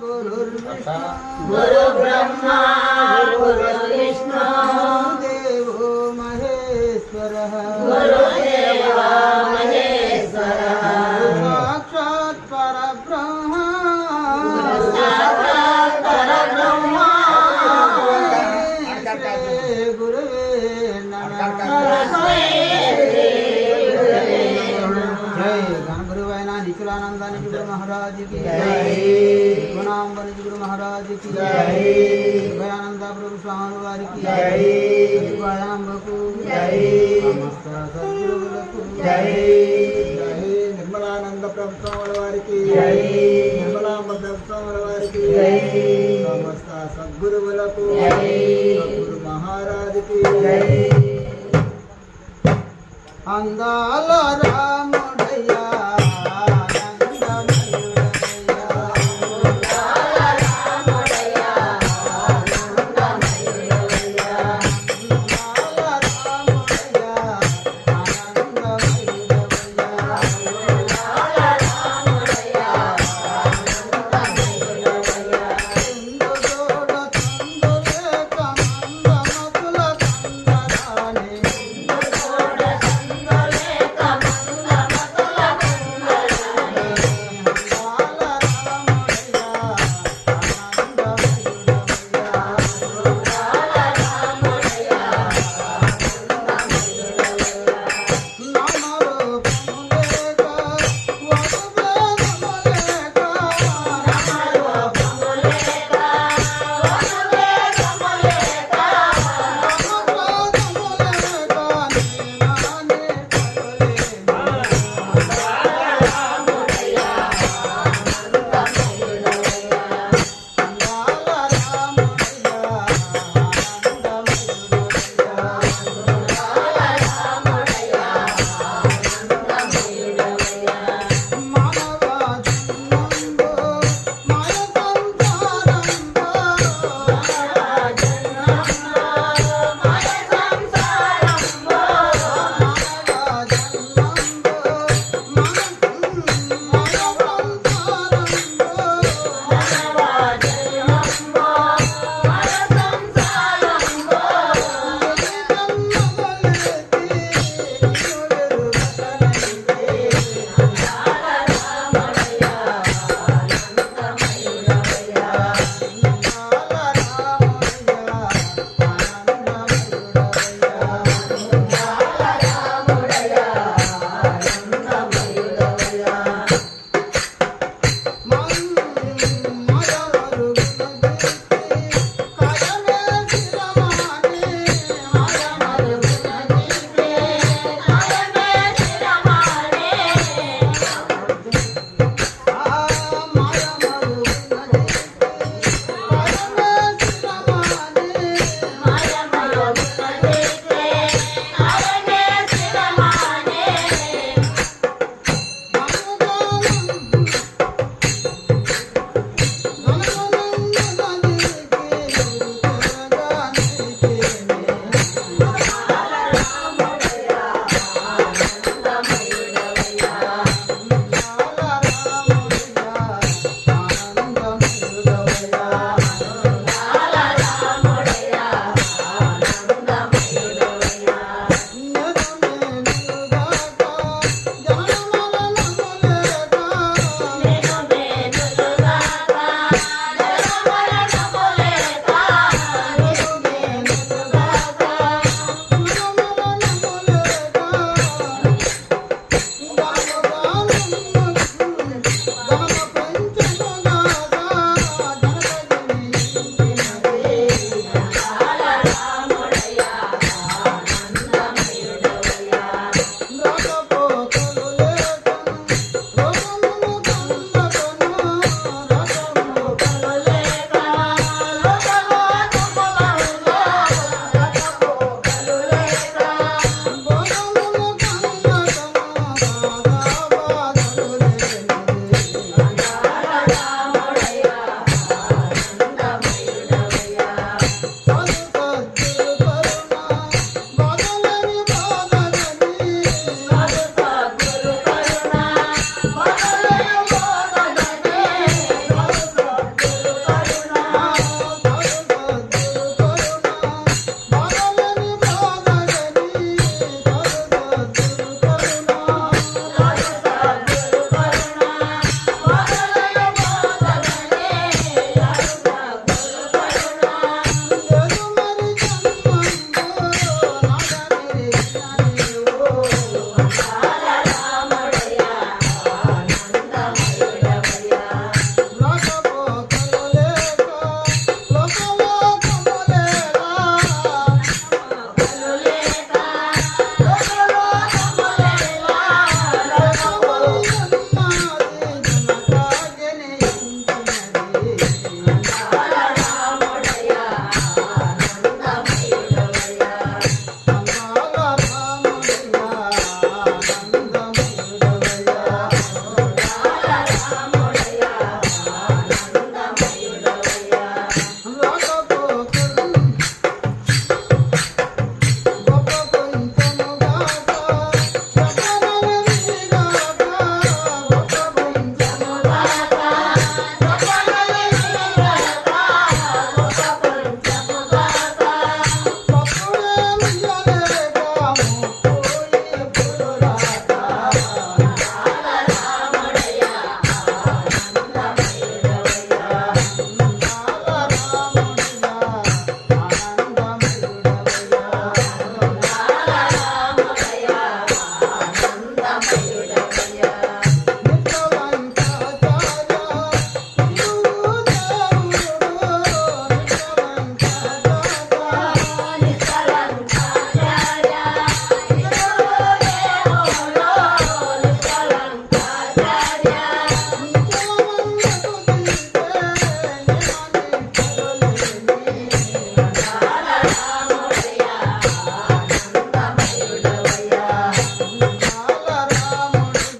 गुरुर्ब्रह्मा गुरु गुरुर्विष्णु। देवो महेश्वर। మహారాజుకి భయానంద ప్రభు స్వామి వారికి భయాంబకు సమస్త సద్గురువులకు జై. నిర్మలానంద ప్రభుత్వముల వారికి నిర్మలాంబ ప్రభుత్వముల వారికి సమస్త సద్గురువులకు సద్గురు మహారాజుకి అందాల రామ